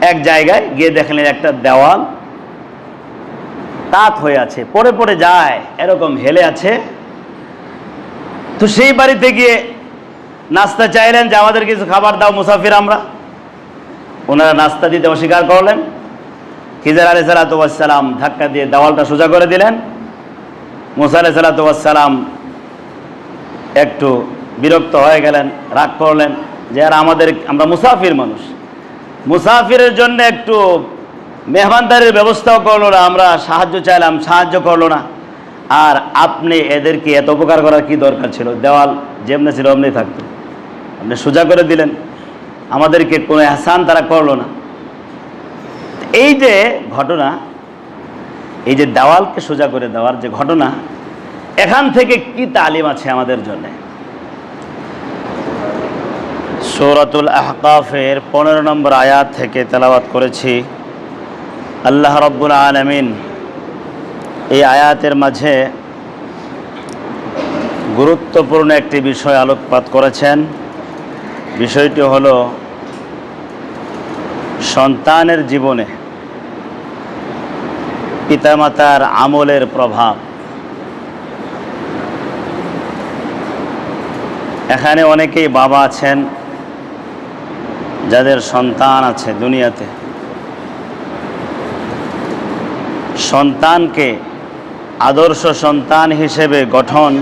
এক জায়গায় গিয়ে দেখলেন একটা দেওয়াল তাত হয়ে আছে, পড়ে পড়ে যায়, এরকম হেলে আছে। তো সেই বাড়িতে গিয়ে নাস্তা চাইলেন যে, আমাদের কিছু খাবার দাও মুসাফির আমরা। ওনারা নাস্তা দিতে অস্বীকার করলেন। খিজার আলি সালাতাম ধাক্কা দিয়ে দেওয়ালটা সোজা করে দিলেন। মুসা আলি সালাতাম একটু বিরক্ত হয়ে গেলেন, রাগ করলেন যে, আর আমাদের, আমরা মুসাফির মানুষ। মুসাফিরের জন্য একটু মেহমানদারির ব্যবস্থাও করল না, আমরা সাহায্য চাইলাম, সাহায্য করল না। আর আপনি এদেরকে এত উপকার করার কি দরকার ছিল? দেওয়াল যেমনি ছিল অমনি থাকতো। আপনি সোজা করে দিলেন। আমাদেরকে কোনো এহসান তারা করল না। এই যে ঘটনা, এই যে দেওয়ালকে সোজা করে দেওয়ার যে ঘটনা, এখান থেকে কি তালিম আছে আমাদের জন্য? সৌরাতুল আহকাফের পনেরো নম্বর আয়াত থেকে তেলাবাত করেছি। আল্লাহ রব্বুল আলমিন এই আয়াতের মাঝে গুরুত্বপূর্ণ একটি বিষয় আলোকপাত করেছেন। বিষয়টি হলো সন্তানের জীবনে পিতামাতার আমলের প্রভাব। এখানে অনেকেই বাবা আছেন যাদের সন্তান আছে দুনিয়াতে, সন্তানকে আদর্শ সন্তান হিসেবে গঠন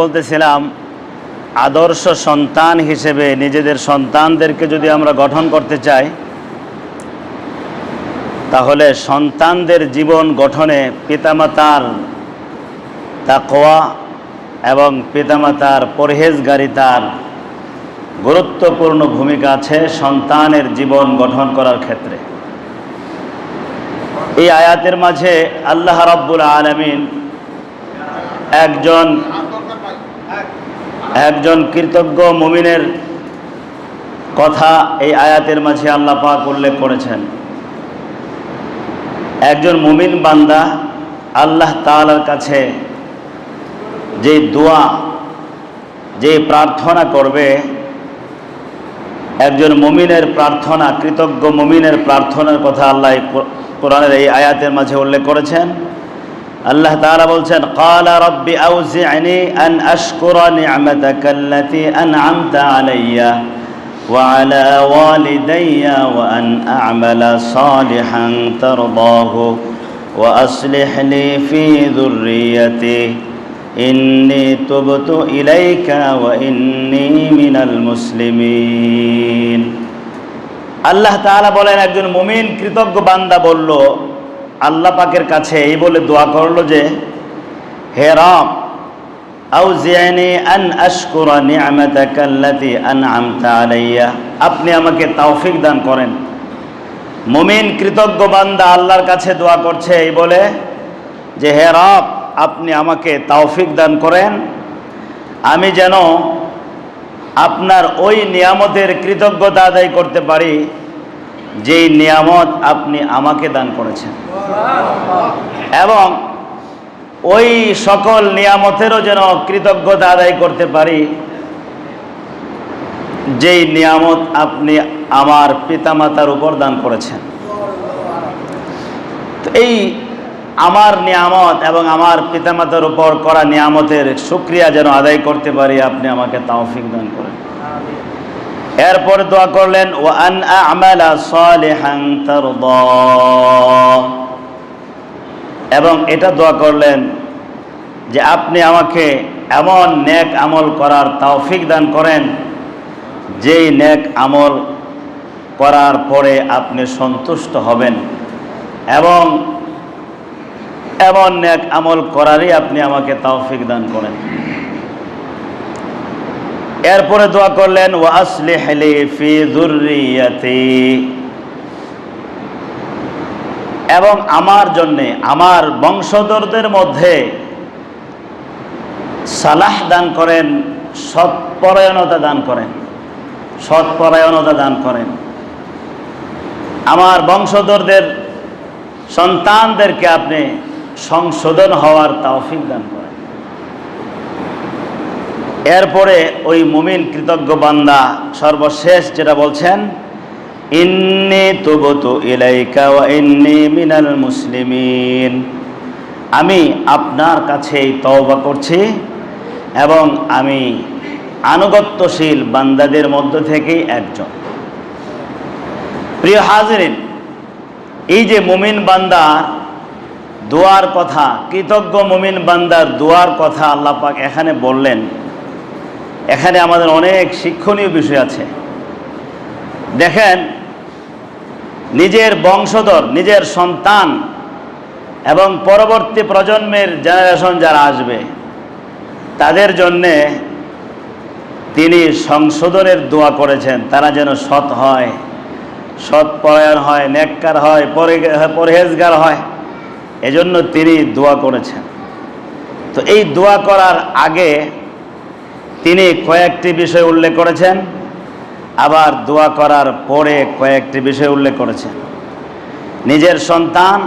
বলতেছিলাম, আদর্শ সন্তান হিসেবে নিজেদের সন্তানদেরকে যদি আমরা গঠন করতে চাই, তাহলে সন্তানদের জীবন গঠনে পিতামাতার তাকোয়া এবং পিতামাতার পরহেজগারিতার গুরুত্বপূর্ণ ভূমিকা আছে সন্তানের জীবন গঠন করার ক্ষেত্রে। এই আয়াতের মাঝে আল্লাহ রাব্বুল আলমিন একজন একজন কৃতজ্ঞ মুমিনের কথা এই আয়াতের মাঝে আল্লাহ পাক উল্লেখ করেছেন। একজন মুমিন বান্দা আল্লাহ তাআলার কাছে যে দোয়া, যে প্রার্থনা করবে, একজন মুমিনের প্রার্থনা, কৃতজ্ঞ মুমিনের প্রার্থনার কথা আল্লাহ কোরআনের এই আয়াতের মাঝে উল্লেখ করেছেন। আল্লাহ তাআলা বলছেন ক্বালা রাব্বি আউজি'নি আন আশকুরা নি'মাতাকা আল্লাতী আন'আমতা আলাইয়া, ওয়া আলা ওয়ালিদাইয়া ওয়া আন আ'মালা সালিহান তারদাহু, ওয়া আসলিহ লি ফি যুররিয়্যাতি ইন্নী তুবতু ইলাইকা ওয়া ইন্নী মিনাল মুসলিমিন। আল্লাহ তাআলা বলেন, একজন মুমিন কৃতজ্ঞ বান্দা বলল, আল্লাহ পাকের কাছে এই বলে দোয়া করল যে, হে রব আউজিয়ানি আন আশকুরা নি'মাতাকা আল্লাতী আন'আমতা আলাইয়া। আপনি আমাকে তৌফিক দান করেন। মুমিন কৃতজ্ঞ বান্দা আল্লাহর কাছে দোয়া করছে, এই বলে যে, হে রব আপনি আমাকে তাওফিক দান করেন। আমি যেন আপনার ওই নিয়ামতের কৃতজ্ঞতা আদায় করতে পারি, যেই নিয়ামত আপনি আমাকে দান করেছেন। এবং ওই সকল নিয়ামতেরও যেন কৃতজ্ঞতা আদায় করতে পারি, যেই নিয়ামত আপনি আমার পিতামাতার উপর দান করেছেন। এই আমার নিয়ামত এবং আমার পিতামাতার উপর করা নিয়ামতের সুক্রিয়া যেন আদায় করতে পারি, আপনি আমাকে তাওফিক দান করেন। এরপরে দোয়া করলেন ও আন আমালা এবং এটা দোয়া করলেন যে, আপনি আমাকে এমন নেক আমল করার তাওফিক দান করেন, যেই নেক আমল করার পরে আপনি সন্তুষ্ট হবেন এবং এমন নেক আমল করারই আপনি আমাকে তৌফিক দান করেন। এরপরে দোয়া করলেন ও আসলি হেলি ফি এবং আমার জন্যে, আমার বংশধরদের মধ্যে সালাহ দান করেন, সৎপরায়ণতা দান করেন, সৎপরায়ণতা দান করেন। আমার বংশধরদের সন্তানদেরকে আপনি সংশোধন হওয়ার তৌফিক দান করেন এরপরে ওই মুমিন কৃতজ্ঞ বান্দা সর্বশেষ যেটা বলছেন, ইন্নি তুবতু ইলাইকা ইন্নি মিনাল মুসলিমিন। আমি আপনার কাছেই তওবা করছি এবং আমি আনুগত্যশীল বান্দাদের মধ্য থেকেই একজন। প্রিয় হাজরিন, এই যে মুমিন বান্দা দোয়ার কথা, কৃতজ্ঞ মুমিন বান্দার দোয়ার কথা আল্লাহ পাক এখানে বললেন। এখানে আমাদের অনেক শিক্ষণীয় বিষয় আছে। দেখেন, নিজের বংশধর, নিজের সন্তান এবং পরবর্তী প্রজন্মের জেনারেশন যারা আসবে, তাদের জন্যে তিনি সংশোধনের দোয়া করেছেন, তারা যেন সৎ হয়, সৎ পরায়ণ হয়, নেককার হয়, পরে- পরহেজগার হয়। এজন্য তিনি দোয়া করেছেন। তো এই দোয়া করার আগে তিনি কয়েকটি বিষয় উল্লেখ করেছেন, আবার দোয়া করার পরে কয়েকটি বিষয় উল্লেখ করেছেন। নিজের সন্তান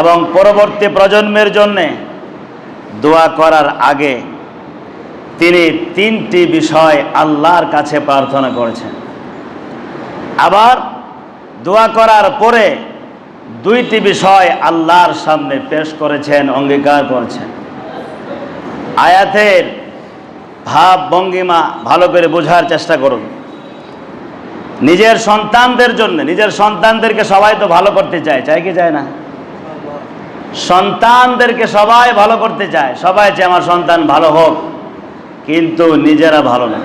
এবং পরবর্তী প্রজন্মের জন্যে দোয়া করার আগে তিনি তিনটি বিষয় আল্লাহর কাছে প্রার্থনা করেছেন। আবার দোয়া করার পরে দুইটি বিষয় আল্লাহর সামনে পেশ করেছেন, অঙ্গীকার করেছেন। আয়াতের ভাব ভঙ্গিমা ভালো করে বোঝার চেষ্টা করুন। নিজের সন্তানদের জন্য, নিজের সন্তানদেরকে সবাই তো ভালো করতে চায় চায় কি চায় না? সন্তানদেরকে সবাই ভালো করতে চায়, সবাই চায় আমার সন্তান ভালো হোক, কিন্তু নিজেরা ভালো না।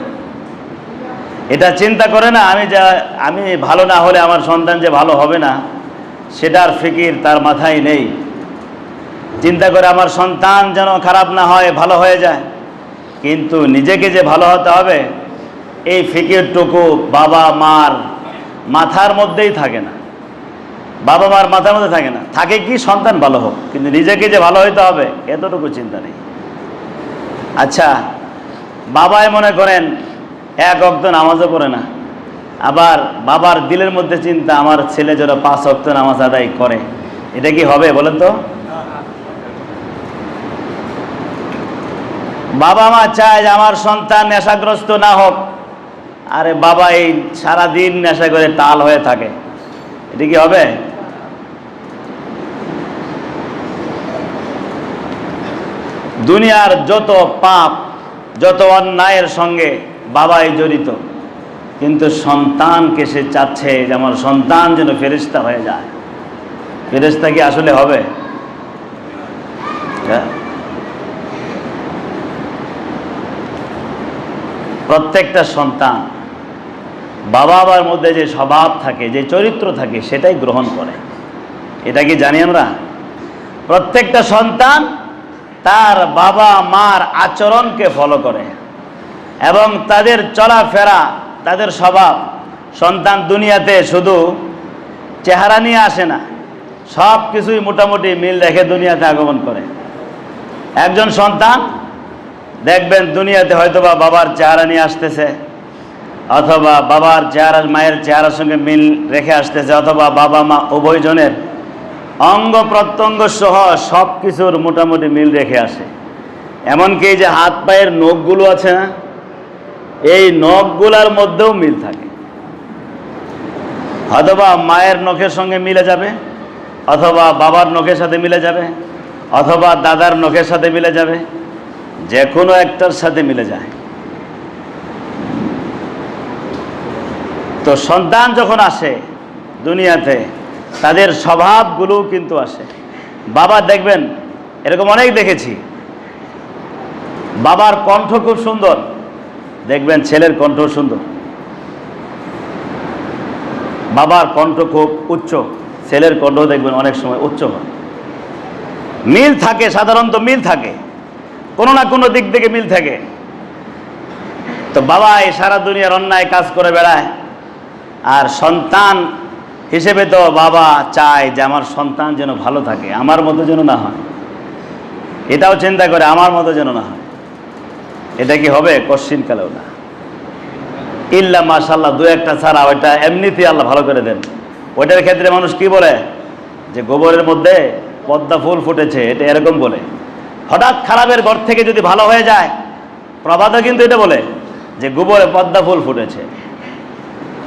এটা চিন্তা করে না, আমি যা, আমি ভালো না হলে আমার সন্তান যে ভালো হবে না। সেটার ফিকির তার মাথায় নেই। চিন্তা করে আমার সন্তান যেন খারাপ না হয়, ভালো হয়ে যায়। কিন্তু নিজেকে যে ভালো হতে হবে, এই ফিকিরটুকু বাবা মার মাথার মধ্যেই থাকে না। বাবা মার মাথার মধ্যে থাকে না। থাকে কি সন্তান ভালো হোক, কিন্তু নিজেকে যে ভালো হইতে হবে, এতটুকু চিন্তা নেই। আচ্ছা বাবাই মনে করেন, এক অক্ত নামাজও পড়ে না। আবার বাবার দিলের মধ্যে চিন্তা, আমার ছেলে যেন পাঁচ অক্ত নামাজ আদায় করে, এটা কি হবে বলেন তো? বাবা মা চায় যে আমার সন্তান নেশাগ্রস্ত না হোক, আরে বাবা এই সারাদিন নেশা করে টাল হয়ে থাকে, এটা কি হবে? দুনিয়ার যত পাপ, যত অন্যায়ের সঙ্গে বাবাই জড়িত কিন্তু সন্তানকে সে চাচ্ছে যে আমার সন্তান যেন ফেরিস্তা হয়ে যায়। ফেরিস্তা কি আসলে হবে? হ্যাঁ? প্রত্যেকটা সন্তান বাবা মার মধ্যে যে স্বভাব থাকে, যে চরিত্র থাকে, সেটাই গ্রহণ করে। এটা কি জানি আমরা? প্রত্যেকটা সন্তান তার বাবা মার আচরণকে ফলো করে এবং তাদের চলাফেরা তাদের স্বভাব, সন্তান দুনিয়াতে শুধু চেহারা নিয়ে আসে না, সব কিছুই মোটামুটি মিল রেখে দুনিয়াতে আগমন করে। একজন সন্তান, দেখবেন দুনিয়াতে হয়তোবা বাবার চেহারা নিয়ে আসতেছে, অথবা বাবার চেহারা, মায়ের চেহারার সঙ্গে মিল রেখে আসতেছে, অথবা বাবা মা উভয়জনের অঙ্গ প্রত্যঙ্গ সহ সব কিছুর মোটামুটি মিল রেখে আসে। এমনকি যে হাত পায়ের নখগুলো আছে না এই নখগুলার মধ্যেও মিল থাকে। অথবা মায়ের নখের সঙ্গে মিলে যাবে, অথবা বাবার নখের সাথে মিলে যাবে, অথবা দাদার নখের সাথে মিলে যাবে যে কোনো একটার সাথে মিলে যায়। তো সন্তান যখন আসে দুনিয়াতে, তাদের স্বভাবগুলোও কিন্তু আসে। বাবা, দেখবেন, এরকম অনেক দেখেছি। বাবার কণ্ঠ খুব সুন্দর। দেখবেন ছেলের কণ্ঠ সুন্দর। বাবার কণ্ঠ খুব উচ্চ, ছেলের কণ্ঠ দেখবেন অনেক সময় উচ্চ হয়। মিল থাকে, সাধারণত মিল থাকে। কোনো না কোনো দিক থেকে মিল থাকে। তো বাবা এই সারা দুনিয়ার অন্যায় কাজ করে বেড়ায়। আর সন্তান হিসেবে তো বাবা চায় যে আমার সন্তান যেন ভালো থাকে, আমার মতো যেন না হয়। এটাও চিন্তা করে, আমার মতো যেন না হয়। এটা কি হবে? কশ্চিন কালেও না। ইল্লা মাশাল্লাহ দু একটা ছাড়া ওইটা এমনিতেই আল্লাহ ভালো করে দেন। ওইটার ক্ষেত্রে মানুষ কি বলে? যে গোবরের মধ্যে পদ্মা ফুল ফুটেছে, এটা এরকম বলে। হঠাৎ খারাপের ঘর থেকে যদি ভালো হয়ে যায়, প্রবাদও কিন্তু এটা বলে যে গোবরে পদ্মা ফুল ফুটেছে।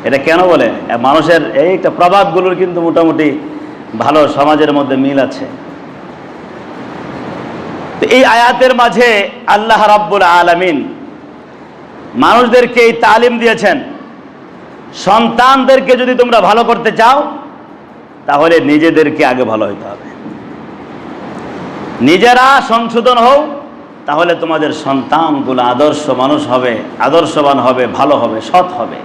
এটা কেন বলে? মানুষের এই একটা প্রবাদগুলোর কিন্তু মোটামুটি ভালো সমাজের মধ্যে মিল আছে। এই আয়াতের মাঝে আল্লাহ রাব্বুল আলামিন মানুষদেরকে এই তালিম দিয়েছেন। সন্তানদেরকে যদি তোমরা ভালো করতে চাও, তাহলে নিজেদেরকে আগে ভালো হইতে হবে। নিজেরা সংশোধন হও, তাহলে তোমাদের সন্তানগুলো আদর্শ মানুষ হবে, আদর্শবান হবে, ভালো হবে, সৎ হবে।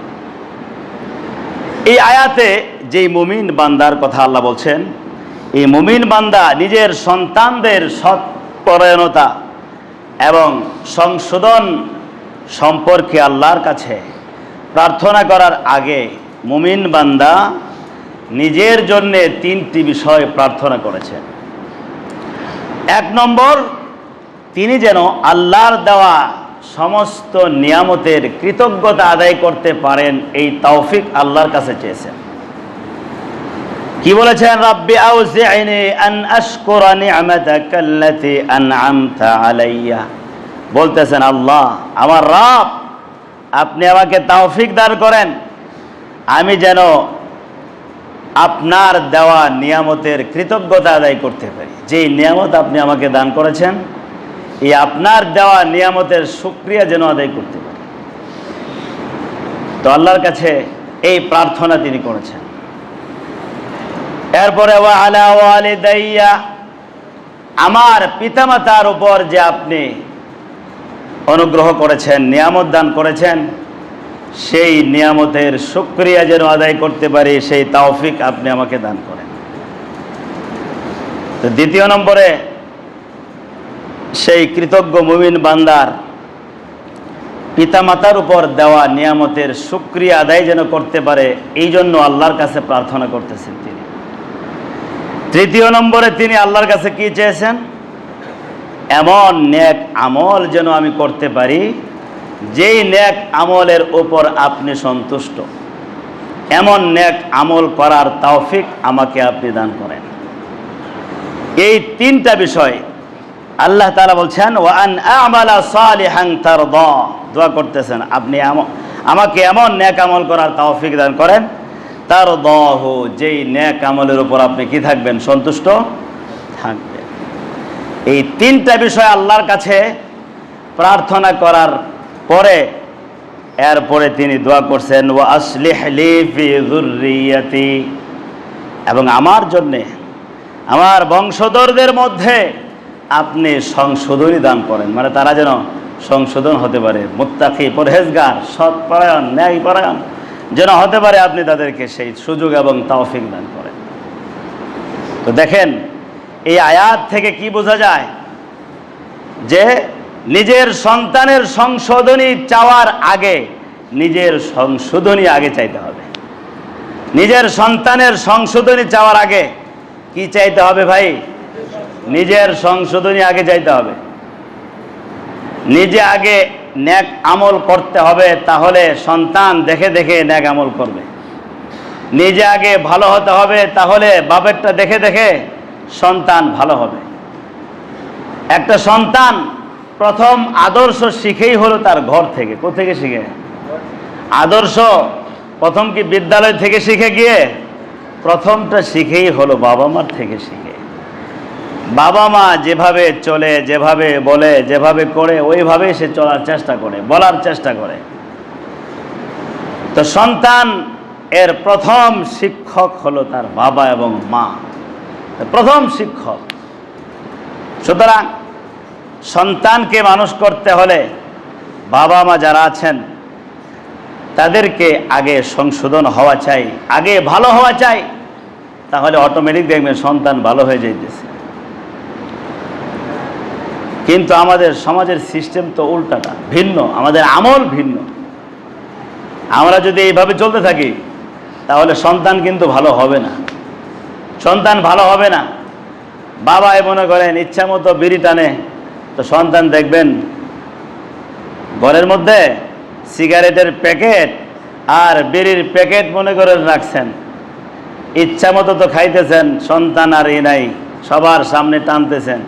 এই আয়াতে যেই মুমিন বান্দার কথা আল্লাহ বলছেন, এই মুমিন বান্দা নিজের সন্তানদের সৎ পরায়ণতা এবং সংশোধন সম্পর্কে আল্লাহর কাছে প্রার্থনা করার আগে মুমিন বান্দা নিজের জন্যে তিনটি বিষয় প্রার্থনা করেছেন। এক নম্বর, তিনি যেন আল্লাহর দেওয়া সমস্ত নিয়ামতের কৃতজ্ঞতা আদায় করতে পারেন, এই তৌফিক আল্লাহর কাছে চেয়েছেন। কি বলেছেন? রাব্বি আউজি'নি আন আশকুরা নি'মাতাকাল্লাতী আন'আমতা আলাইয়া। বলতেছেন, আল্লাহ, আমার রব, আপনি আমাকে তৌফিক দান করেন। আমি যেন আপনার দেওয়া নিয়ামতের কৃতজ্ঞতা আদায় করতে পারি। যেই নিয়ামত আপনি আমাকে দান করেছেন, এই আপনার দেওয়া নিয়ামতের সুক্রিয়া যেন আদায় করতে পারি। তো আল্লাহর কাছে এই প্রার্থনা তিনি করেছেন। এরপরে আলা ওয়ালিদাইয়া, আমার পিতামাতার উপর যে আপনি অনুগ্রহ করেছেন, নিয়ামত দান করেছেন, সেই নিয়ামতের সুক্রিয়া যেন আদায় করতে পারি, সেই তাওফিক আপনি আমাকে দান করেন। তো দ্বিতীয় নম্বরে, সেই কৃতজ্ঞ মুমিন বান্দার পিতামাতার উপর দেওয়া নিয়ামতের সুক্রিয়া আদায় যেন করতে পারে এই জন্য আল্লাহর কাছে প্রার্থনা করতেছেন তিনি। তৃতীয় নম্বরে তিনি আল্লাহর কাছে কি চেয়েছেন? এমন নেক আমল যেন আমি করতে পারি, যেই নেক আমলের ওপর আপনি সন্তুষ্ট। এমন নেক আমল করার তৌফিক আমাকে আপনি দান করেন। এই তিনটা বিষয় আল্লাহ তালা বলছেন ওয়ান তারদা। দোয়া করতেছেন, আপনি আমাকে এমন নেক আমল করার তৌফিক দান করেন তার দহ যেই নেক আমলের উপর আপনি কি থাকবেন? সন্তুষ্ট থাকবেন। এই তিনটা বিষয় আল্লাহর কাছে প্রার্থনা করার পরে এরপরে তিনি দোয়া করছেন ও আসলিহ লি ফি এবং আমার জন্যে, আমার বংশধরদের মধ্যে আপনি সংশোধনী দান করেন। মানে তারা যেন সংশোধন হতে পারে। মুত্তাকি, পরহেজগার, সৎপরায়ণ, ন্যায়পরায়ণ। যেন হতে পারে আপনি তাদেরকে সেই সুযোগ এবং তৌফিক দান করেন। তো দেখেন, এই আয়াত থেকে কি বোঝা যায়? যে নিজের সন্তানের সংশোধনী চাওয়ার আগে নিজের সংশোধনী আগে চাইতে হবে। নিজের সন্তানের সংশোধনী চাওয়ার আগে কি চাইতে হবে ভাই? নিজের সংশোধনী আগে চাইতে হবে। নিজে আগে ন্যাক আমল করতে হবে, তাহলে সন্তান দেখে দেখে ন্যাক আমল করবে। নিজে আগে ভালো হতে হবে, তাহলে বাপেরটা দেখে দেখে সন্তান ভালো হবে। একটা সন্তান প্রথম আদর্শ শিখেই হলো তার ঘর থেকে। কোথেকে শিখে? আদর্শ প্রথম কি বিদ্যালয় থেকে শিখে গিয়ে? প্রথমটা শিখেই হলো বাবা মার থেকে শিখে। বাবা মা যেভাবে চলে, যেভাবে বলে, যেভাবে করে ওইভাবে সে চলার চেষ্টা করে, বলার চেষ্টা করে। তো সন্তান এর প্রথম শিক্ষক হলো তার বাবা এবং মা। প্রথম শিক্ষক। সুতরাং সন্তানকে মানুষ করতে হলে বাবা মা যারা আছেন, তাদেরকে আগে সংশোধন হওয়া চাই। আগে ভালো হওয়া চাই, তাহলে অটোমেটিক দেখবেন সন্তান ভালো হয়ে যাইতেছে। কিন্তু আমাদের সমাজের সিস্টেম তো উল্টাটা ভিন্ন, আমাদের আমল ভিন্ন। আমরা যদি এইভাবে চলতে থাকি, তাহলে সন্তান কিন্তু ভালো হবে না। সন্তান ভালো হবে না। বাবাই মনে করেন ইচ্ছা মতো বিড়ি টানে, তো সন্তান দেখবেন, ঘরের মধ্যে সিগারেটের প্যাকেট আর বিড়ির প্যাকেট মনে করে রাখছেন। ইচ্ছা মতো তো খাইতেছেন, সন্তান আর এ নাই, সবার সামনে টানতেছেন।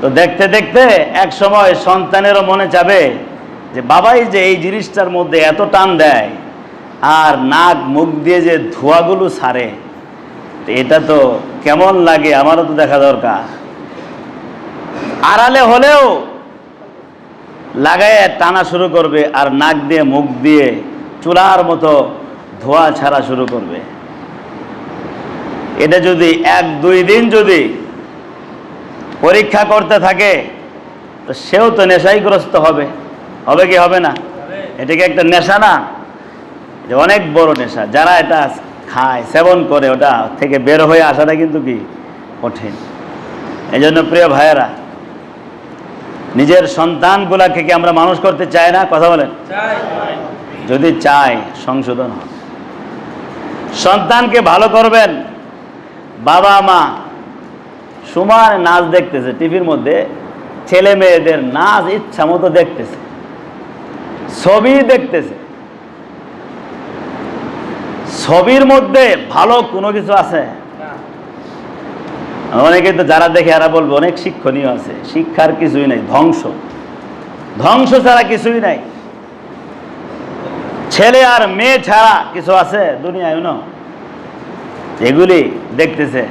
তো দেখতে দেখতে এক সময় সন্তানেরও মনে যাবে যে বাবাই যে এই জিনিসটার মধ্যে এত টান দেয় আর নাক মুখ দিয়ে যে ধোঁয়াগুলো সারে এটা তো কেমন লাগে আমারও তো দেখা দরকার। আড়ালে হলেও লাগায় টানা শুরু করবে আর নাক দিয়ে মুখ দিয়ে চুলার মতো ধোয়া ছাড়া শুরু করবে। এটা যদি এক দুই দিন যদি পরীক্ষা করতে থাকে তো সেও তো নেশাইগ্রস্ত হবে। হবে কি হবে না? এটা কি একটা নেশা না? এটা অনেক বড় নেশা। যারা এটা খায় সেবন করে ওটা থেকে বের হয়ে আসাটা কিন্তু কি? কঠিন। এই জন্য প্রিয় ভাইয়েরা নিজের সন্তানগুলাকে কি আমরা মানুষ করতে চাই না? কথা বলেন। যদি চাই সংশোধন হবে। সন্তানকে ভালো করবেন বাবা মা সমান নাচ দেখতেছে টিভির মধ্যে ছেলে মেয়েদের নাচ ইচ্ছা মতো দেখতেছে ছবি দেখতেছে। ছবির মধ্যে ভালো কোনো কিছু আছে? অনেকে তো যারা দেখে এরা বলবে অনেক শিক্ষণীয় আছে শিক্ষার কিছুই নাই ধ্বংস। ধ্বংস ছাড়া কিছুই নাই। ছেলে আর মেয়ে ছাড়া কিছু আছে দুনিয়ায় না এগুলি দেখতেছে।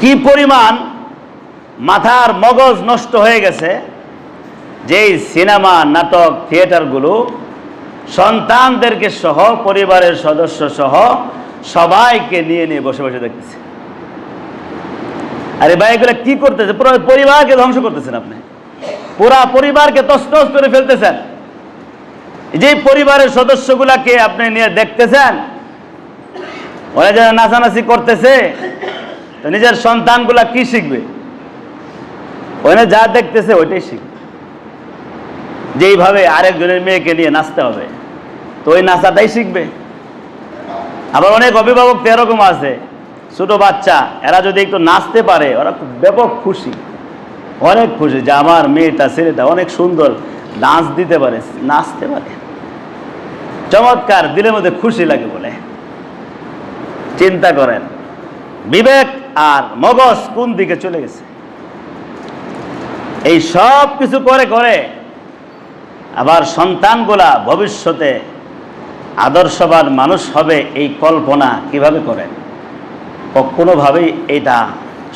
কি পরিমাণ মাথার মগজ নষ্ট হয়ে গেছে, যেই সিনেমা, নাটক, থিয়েটারগুলো সন্তানদেরকে সহ, পরিবারের সদস্য সহ সবাইকে নিয়ে নিয়ে বসে বসে দেখতেছে। আরে ভাই, এগুলো কি করতেছে? পুরো পরিবারকে ধ্বংস করতেছেন আপনি। পুরা পরিবারকে তস্তস করে ফেলতেছেন। যে পরিবারের সদস্যগুলাকে আপনি নিয়ে দেখতেছেন, ওরা যারা নাচানাচি করতেছে তো নিজের সন্তানগুলা কি শিখবে? ওখানে যা দেখতেছে ওইটাই শিখবে। যেইভাবে আরেকজনের মেয়েকে নিয়ে নাচতে হবে, তো ওই নাচাটাই শিখবে। আবার অনেক অভিভাবক তো এরকম আছে, ছোট বাচ্চা, এরা যদি একটু নাচতে পারে, ওরা ব্যাপক খুশি। অনেক খুশি যে আমার মেয়েটা, ছেলেটা অনেক সুন্দর ডান্স দিতে পারে, নাচতে পারে। চমৎকার, দিলের মধ্যে খুশি লাগে বলে। চিন্তা করেন। বিবেক আর মগজ কোন দিকে চলে গেছে? এই সব কিছু করে করে আবার সন্তানগুলা ভবিষ্যতে আদর্শবান মানুষ হবে এই কল্পনা কীভাবে করেন কোনোভাবেই এটা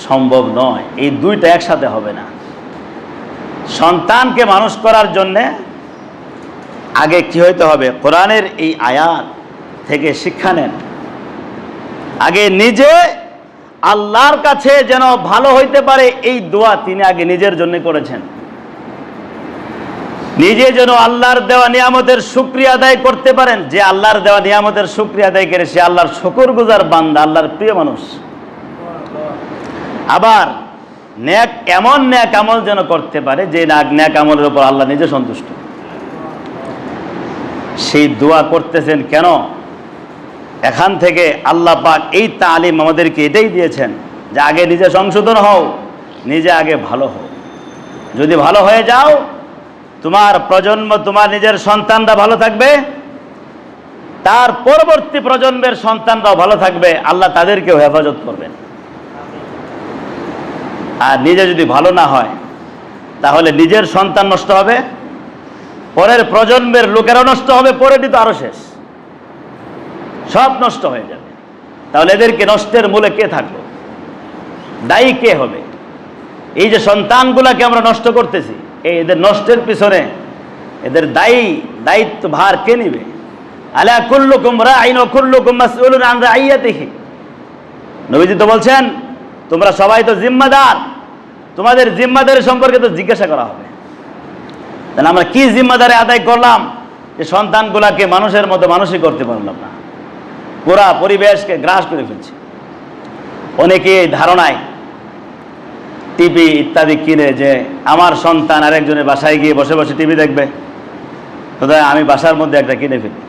সম্ভব নয়। এই দুইটা একসাথে হবে না। সন্তানকে মানুষ করার জন্যে আগে কি হইতে হবে? কোরআনের এই আয়াত থেকে শিক্ষা নেন। আগে নিজে আল্লাহর কাছে যেন ভালো হইতে পারে, এই দোয়া তিনি আগে নিজের জন্য করেছেন। নিজে যেন আল্লাহর দেওয়া নিয়ামতের শুক্রিয়া আদায় করতে পারেন, যে আল্লাহর দেওয়া নিয়ামতের শুক্রিয়া আদায় করে সে আল্লাহর শকর গুজার বান্দা, আল্লাহর প্রিয় মানুষ। আবার ন্যাক, এমন ন্যাক আমল যেন করতে পারে, যে নাক ন্যাক আমলের উপর আল্লাহ নিজে সন্তুষ্ট। সেই দোয়া করতেছেন কেন? এখান থেকে আল্লাহ পাক এই তালিম আমাদেরকে এটাই দিয়েছেন যে আগে নিজে সংশোধন হও, নিজে আগে ভালো হও। যদি ভালো হয়ে যাও, তোমার প্রজন্ম, তোমার নিজের সন্তানরা ভালো থাকবে, তার পরবর্তী প্রজন্মের সন্তানরাও ভালো থাকবে, আল্লাহ তাদেরকেও হেফাজত করবেন। আর নিজে যদি ভালো না হয়, তাহলে নিজের সন্তান নষ্ট হবে, পরের প্রজন্মের লোকেরাও নষ্ট হবে পরেরটি তো আরও শেষ। সব নষ্ট হয়ে যাবে। তাহলে এদেরকে নষ্টের মূলে কে থাকল? দায়ী কে হবে? এই যে সন্তানগুলাকে আমরা নষ্ট করতেছি, এই এদের নষ্টের পিছনে এদের দায়ী দায়িত্ব ভার কে নিবে? আলা কুল্লুকুম রাইন ও কুল্লুকুম মাসউলুন আন রাইয়াতিহি। নবীজি তো বলছেন, তোমরা সবাই তো জিম্মাদার। তোমাদের জিম্মাদারি সম্পর্কে তো জিজ্ঞাসা করা হবে। তাহলে আমরা কি জিম্মাদারি আদায় করলাম? যে সন্তানগুলাকে মানুষের মতো মানুষই করতে পারলাম না। পুরা পরিবেশকে গ্রাস করে ফেলছে। অনেকে ধারণায় টিভি ইত্যাদি কিনে যে আমার সন্তান আরেকজনের বাসায় গিয়ে বসে বসে টিভি দেখবে। কোথায় আমি বাসার মধ্যে একটা কিনে ফেলি।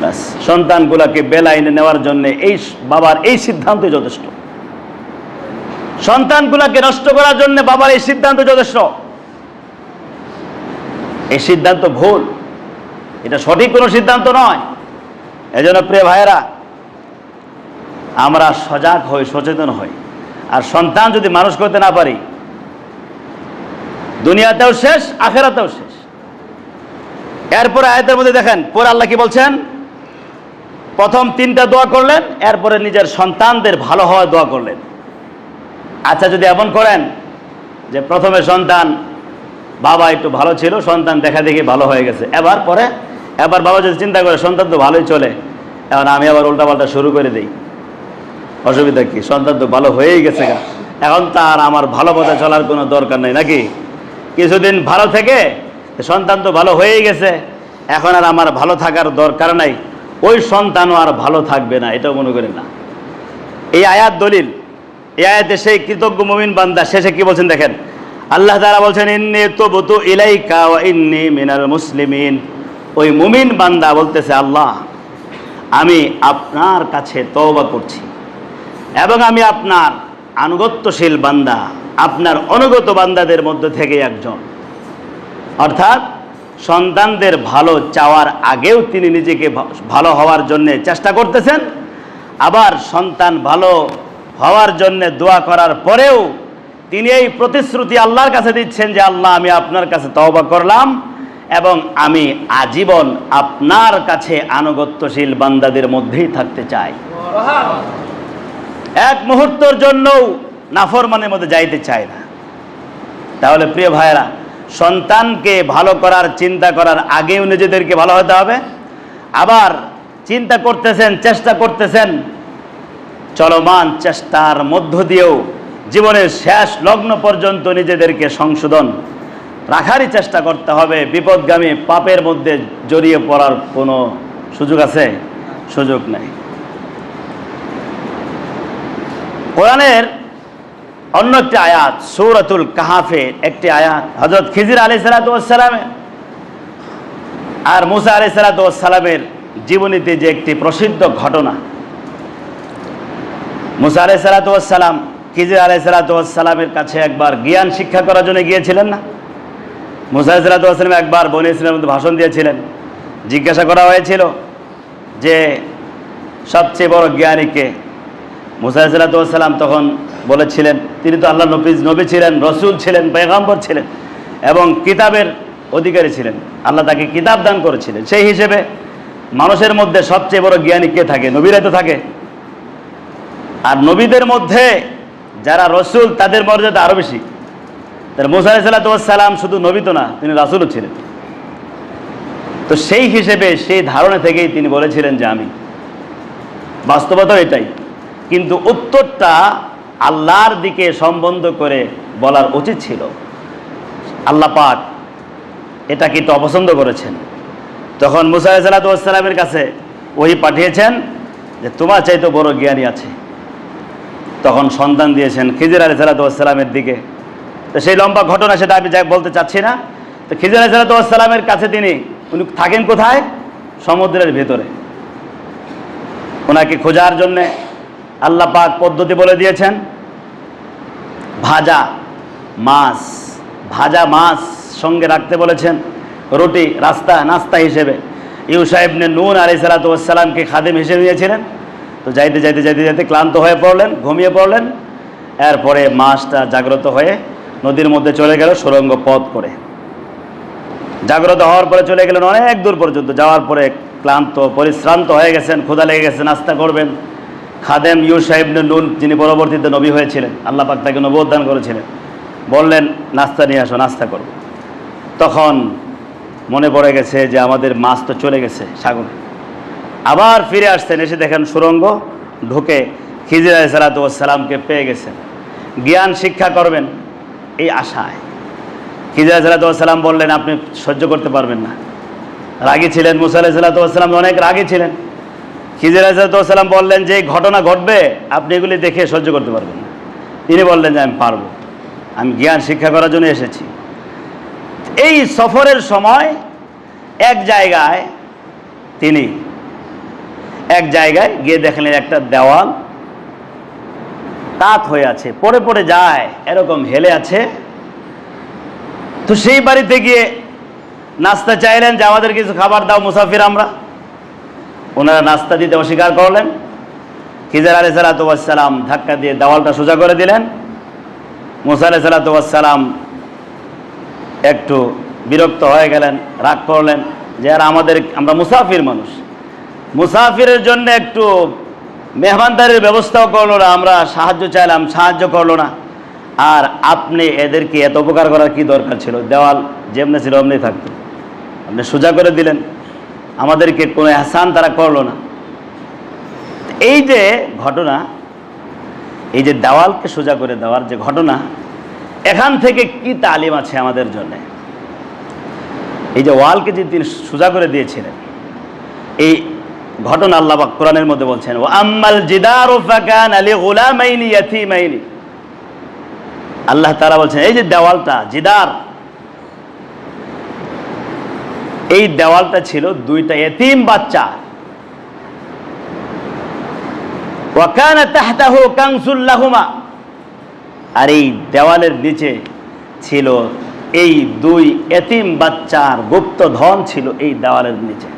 ব্যাস, সন্তানগুলাকে বেলাইনে নেওয়ার জন্য এই বাবার এই সিদ্ধান্ত যথেষ্ট। সন্তানগুলাকে নষ্ট করার জন্য বাবার এই সিদ্ধান্ত যথেষ্ট। এই সিদ্ধান্ত ভুল। এটা সঠিক কোনো সিদ্ধান্ত নয়। এজন্য প্রিয় ভাইয়েরা, আমরা সজাগ হই, সচেতন হই। আর সন্তান যদি মানুষ করতে না পারি, দুনিয়াতেও শেষ, আখেরাতেও শেষ। এরপরে আয়তের মধ্যে দেখেন, পরে আল্লাহ কি বলছেন? প্রথম তিনটা দোয়া করলেন, এরপরে নিজের সন্তানদের ভালো হওয়ার দোয়া করলেন। আচ্ছা যদি এমন করেন যে প্রথমে সন্তান বাবা একটু ভালো ছিল, সন্তান দেখা দেখি ভালো হয়ে গেছে, এবার পরে এবার বাবা যদি চিন্তা করে, সন্তান তো ভালোই চলে। এখন আমি আবার উল্টাপাল্টা শুরু করে দিই। অসুবিধা কি? সন্তান তো ভালো হয়েই গেছে গা। এখন তার আমার ভালো পথে চলার কোনো দরকার নেই, নাকি? কিছুদিন ভালো থেকে সন্তান তো ভালো হয়েই গেছে। এখন আর আমার ভালো থাকার দরকার নাই। ওই সন্তানও আর ভালো থাকবে না, এটাও মনে করি না। এই আয়াত দলিল, এই আয়াতে সেই কৃতজ্ঞ মমিন বান্দা শেষে কি বলছেন দেখেন? আল্লাহ তারা বলছেন, ইন্নি তুবতু ইলাইকা ইন্নি মিনাল মুসলিমিন। ওই মুমিন বান্দা বলতেছে, আল্লাহ, আমি আপনার কাছে তওবা করছি এবং আমি আপনার আনুগত্যশীল বান্দা, আপনার অনুগত বান্দাদের মধ্য থেকে একজন। অর্থাৎ সন্তানদের ভালো চাওয়ার আগেও তিনি নিজেকে ভালো হওয়ার জন্য চেষ্টা করতেছেন। আবার সন্তান ভালো হওয়ার জন্য দোয়া করার পরেও তিনি এই প্রতিশ্রুতি আল্লাহর কাছে দিচ্ছেন যে, আল্লাহ, আমি আপনার কাছে তওবা করলাম। এবং আমি আজীবন আপনার কাছে আনুগত্যশীল বান্দাদের মধ্যেই থাকতে চাই। এক মুহূর্তের জন্যও নাফরমানের মধ্যে যাইতে চায় না। তাহলে প্রিয় ভাইয়েরা, সন্তানকে ভালো করার, চিন্তা করার আগেও নিজেদেরকে ভালো হতে হবে। আবার চিন্তা করতেছেন, চেষ্টা করতেছেন, চলমান চেষ্টার মধ্য দিয়েও জীবনের শেষ লগ্ন পর্যন্ত নিজেদেরকে সংশোধন রাখারই চেষ্টা করতে হবে। বিপদগামী পাপের মধ্যে জড়িয়ে পড়ার কোনো সুযোগ আছে? সুযোগ নেই। কোরআনের অন্য একটি আয়াত, সৌরাতুল কাহাফে একটি আয়াত হজরত খিজির আলি সালাতামের আর মুসা আলি সালাতামের জীবনীতে যে একটি প্রসিদ্ধ ঘটনা। মুসা আলি সালাতাম খিজির আলি সালাতামের কাছে একবার জ্ঞান শিক্ষা করার জন্য গিয়েছিলেন না? মুসা আলি সালাতাম একবার বনি ইসলামের মধ্যে ভাষণ দিয়েছিলেন। জিজ্ঞাসা করা হয়েছিল যে, সবচেয়ে বড় জ্ঞানীকে মুসাইসালাতাম তখন বলেছিলেন, তিনি তো আল্লাহ নফিজ নবী ছিলেন, রসুল ছিলেন পেগাম্বর ছিলেন এবং কিতাবের অধিকারী ছিলেন। আল্লাহ তাকে কিতাব দান করেছিলেন। সেই হিসেবে মানুষের মধ্যে সবচেয়ে বড় জ্ঞানী কে থাকে? নবীরাই তো থাকে। আর নবীদের মধ্যে যারা রসুল, তাদের মর্যাদা আরও বেশি। তার মুসাইসালাতাম শুধু নবী তো না, তিনি রাসুলও ছিলেন। তো সেই হিসেবে সেই ধারণা থেকেই তিনি বলেছিলেন যে আমি। বাস্তবতাও এটাই। কিন্তু উত্তরটা আল্লাহর দিকে সম্বন্ধ করে বলার উচিত ছিল। আল্লাহ পাক এটা কিন্তু অপছন্দ করেছেন। তখন মুসা সালাতামের কাছে ওই পাঠিয়েছেন যে তোমার চাইতে বড় জ্ঞানী আছে। তখন সন্তান দিয়েছেন খিজির আলী সালাতামের দিকে। তো সেই লম্বা ঘটনা সেটা আমি যাই বলতে চাচ্ছি না। তো খিজির আলী সালাতামের কাছে তিনি, উনি থাকেন কোথায়? সমুদ্রের ভেতরে। ওনাকে খোঁজার জন্যে আল্লাহ পাক পদ্ধতি বলে দিয়েছেন, ভাজা মাছ ভাজা মাছ সঙ্গে রাখতে বলেছেন, রুটি রাস্তা নাস্তা হিসেবে। ইউ সাহেবনে নুন আলি সালাতামকে খাদেম হিসেবে নিয়েছিলেন। তো যাইতে যাইতে যাইতে যাইতে ক্লান্ত হয়ে পড়লেন, ঘুমিয়ে পড়লেন। এরপরে মাছটা জাগ্রত হয়ে নদীর মধ্যে চলে গেল সুরঙ্গ পথ করে। জাগ্রত হওয়ার পরে চলে গেলেন অনেক দূর পর্যন্ত। যাওয়ার পরে ক্লান্ত, পরিশ্রান্ত হয়ে গেছেন, ক্ষুধা লেগে গেছে, নাস্তা করবেন। খাদেম ইউ সাহেব নুন, যিনি পরবর্তীতে নবী হয়েছিলেন, আল্লাহ পাক তাকে নবোদ্ধান করেছিলেন। বললেন, নাস্তা নিয়ে আসো, নাস্তা করো। তখন মনে পড়ে গেছে যে আমাদের মাছ তো চলে গেছে সাগরে। আবার ফিরে আসছেন, এসে দেখেন সুরঙ্গ ঢুকে খিজির আলি সালাতামকে পেয়ে গেছেন। জ্ঞান শিক্ষা করবেন এই আশায়। আলি সালাতাম বললেন, আপনি সহ্য করতে পারবেন না। রাগী ছিলেন, মুসা আলাহি সাল্লাতাম অনেক রাগী ছিলেন। খিজির আলাইসালাম বললেন যে ঘটনা ঘটবে, আপনি এগুলি দেখে সহ্য করতে পারবেন না। তিনি বললেন যে, আমি পারব। আমি জ্ঞান শিক্ষা করার জন্য এসেছি। এই সফরের সময় এক জায়গায় তিনি, এক জায়গায় গিয়ে দেখলেন একটা দেওয়াল কাত হয়ে আছে, পড়ে পড়ে যায়, এরকম হেলে আছে। তো সেই বাড়িতে গিয়ে নাস্তা চাইলেন যে আমাদের কিছু খাবার দাও মুসাফির আমরা। ওনারা নাস্তা দিতে অস্বীকার করলেন। খিজার আলি সালাতাম ধাক্কা দিয়ে দেওয়ালটা সোজা করে দিলেন। মুসা আলি সালাতাম একটু বিরক্ত হয়ে গেলেন, রাগ করলেন যে, আর আমাদের, আমরা মুসাফির মানুষ। মুসাফিরের জন্য একটু মেহমানদারির ব্যবস্থাও করল না, আমরা সাহায্য চাইলাম, সাহায্য করল না। আর আপনি এদেরকে এত উপকার করার কি দরকার ছিল? দেওয়াল যেমনি ছিল অমনি থাকতো। আপনি সোজা করে দিলেন। আমাদেরকে কোনো এহসান তারা করল না। এই যে ঘটনা, এই যে দেওয়ালকে সোজা করে দেওয়ার যে ঘটনা, এখান থেকে কি তালিম আছে আমাদের জন্য? এই যে ওয়ালকে যে তিনি সোজা করে দিয়েছিলেন, এই ঘটনা আল্লাহ কোরআনের মধ্যে বলছেন ও আম্মাল জিদার ফাকান আলী গোলামাইনি আল্লাহ তারা বলছেন, এই যে দেওয়ালটা, জিদার, এই দেওয়ালটা ছিল দুইটা এতিম বাচ্চা। ওয়াকানা তাহতাহু কাংসুল্লাহুমা আর এই দেওয়ালের নিচে ছিল এই দুই এতিম বাচ্চার গুপ্ত ধন ছিল এই দেওয়ালের নিচে।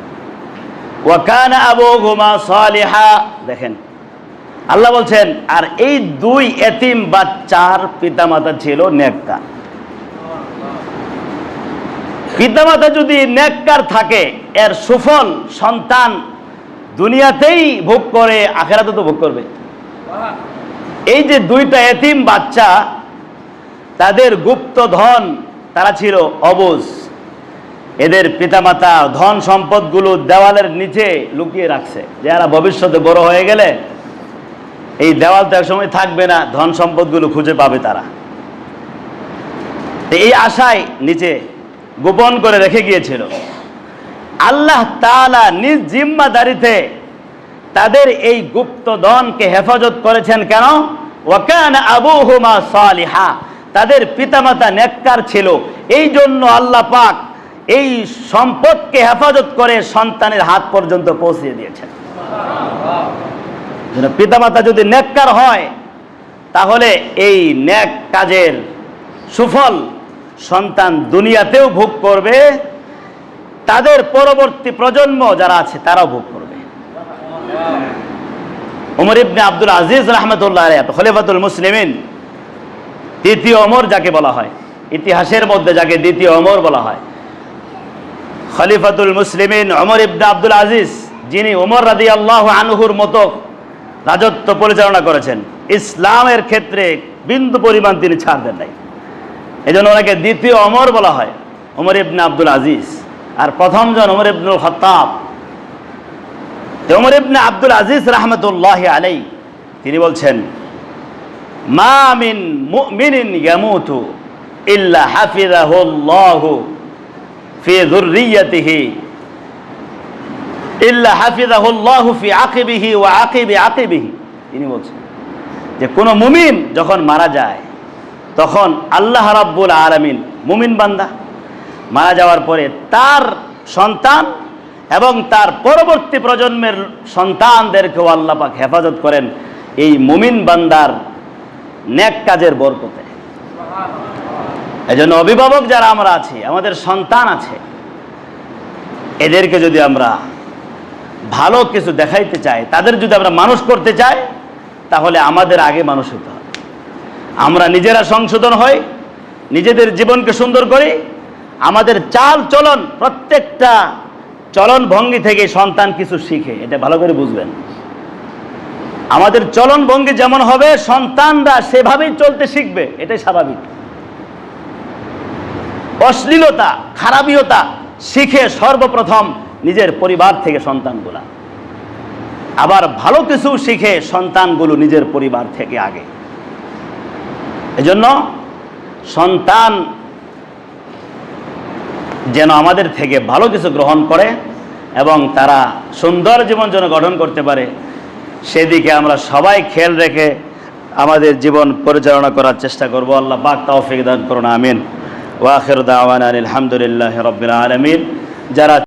আবুহুমা সালিহা। দেখেন, আল্লাহ বলছেন, আর এই দুই এতিম বাচ্চার পিতামাতা ছিল নেককার। পিতামাতা যদি নেককার থাকে, এর সুফল সন্তান দুনিয়াতেই ভোগ করে, আখেরাতে তো ভোগ করবে। এই যে দুইটা এতিম বাচ্চা, তাদের গুপ্ত ধন তারা ছিল অবুজ। এদের পিতামাতা ধন সম্পদগুলো দেওয়ালের নিচে লুকিয়ে রাখছে। যারা ভবিষ্যতে বড় হয়ে গেলে এই দেওয়াল তো একসময় থাকবে না, ধন সম্পদগুলো খুঁজে পাবে তারা। এই আশায় নিচে গোপন করে রেখে গিয়েছিল। আল্লাহ তাআলা নিজ জিম্মাদারিতে তাদের এই গুপ্ত ধনকে হেফাজত করেছেন কেন? ওয়াকান আবুহুমা সালিহা। তাদের পিতামাতা নেককার ছিল। এই জন্য আল্লাহ পাক এই সম্পদকে হেফাজত করে সন্তানের হাত পর্যন্ত পৌঁছে দিয়েছেন। পিতামাতা যদি নেককার হয়, তাহলে এই নেক কাজের সুফল সন্তান দুনিয়াতেও ভোগ করবে। তাদের পরবর্তী প্রজন্ম যারা আছে, তারাও ভোগ করবে। উমর ইবনে আব্দুল আজিজ রহমতুল্লাহ খলিফাতুল মুসলিমিন, দ্বিতীয় অমর যাকে বলা হয়, ইতিহাসের মধ্যে যাকে দ্বিতীয় অমর বলা হয়। খলিফাতুল মুসলিমিন অমর ইবনে আব্দুল আজিজ, যিনি ওমর রাদি আল্লাহ আনহুর মতো রাজত্ব পরিচালনা করেছেন, ইসলামের ক্ষেত্রে বিন্দু পরিমাণ তিনি ছাড় দেন নাই। এই জন্য ওনাকে দ্বিতীয় অমর বলা হয়, ওমর ইবনে আব্দুল আজিজ। আর প্রথম জন ওমর ইবনুল তো ওমর ইবনে আব্দুল আজিজ রহমতুল্লাহ আলাই তিনি বলছেন, মা মিন মুমিনিন ইল্লা হাফিজাহুল্লাহু তিনি বলছেন যে, কোনো মুমিন যখন মারা যায়, তখন আল্লাহ রাব্বুল আলামিন মুমিন বান্দা। মারা যাওয়ার পরে তার সন্তান এবং তার পরবর্তী প্রজন্মের সন্তানদেরকেও আল্লাহ পাক হেফাজত করেন এই মুমিন বান্দার নেক কাজের বরকতে। এই জন্য অভিভাবক যারা আমরা আছি, আমাদের সন্তান আছে, এদেরকে যদি আমরা ভালো কিছু দেখাইতে চাই, তাদের যদি আমরা মানুষ করতে চাই, তাহলে আমাদের আগে মানুষ হতে হবে। আমরা নিজেরা সংশোধন হই, নিজেদের জীবনকে সুন্দর করি, আমাদের চাল চলন, প্রত্যেকটা চলন ভঙ্গি থেকে সন্তান কিছু শিখে, এটা ভালো করে বুঝবেন। আমাদের চলন ভঙ্গি যেমন হবে, সন্তানরা সেভাবেই চলতে শিখবে, এটাই স্বাভাবিক। অশ্লীলতা, খারাপিয়তা শিখে সর্বপ্রথম নিজের পরিবার থেকে সন্তানগুলা। আবার ভালো কিছু শিখে সন্তানগুলো নিজের পরিবার থেকে আগে। এজন্য সন্তান যেন আমাদের থেকে ভালো কিছু গ্রহণ করে এবং তারা সুন্দর জীবন যেন গঠন করতে পারে, সেদিকে আমরা সবাই খেয়াল রেখে আমাদের জীবন পরিচালনা করার চেষ্টা করব। আল্লাহ পাক তৌফিক দান করুন, আমিন। ওয়াখির দাওয়ান আলহামদুলিল্লাহ রবিল আলমিন যারা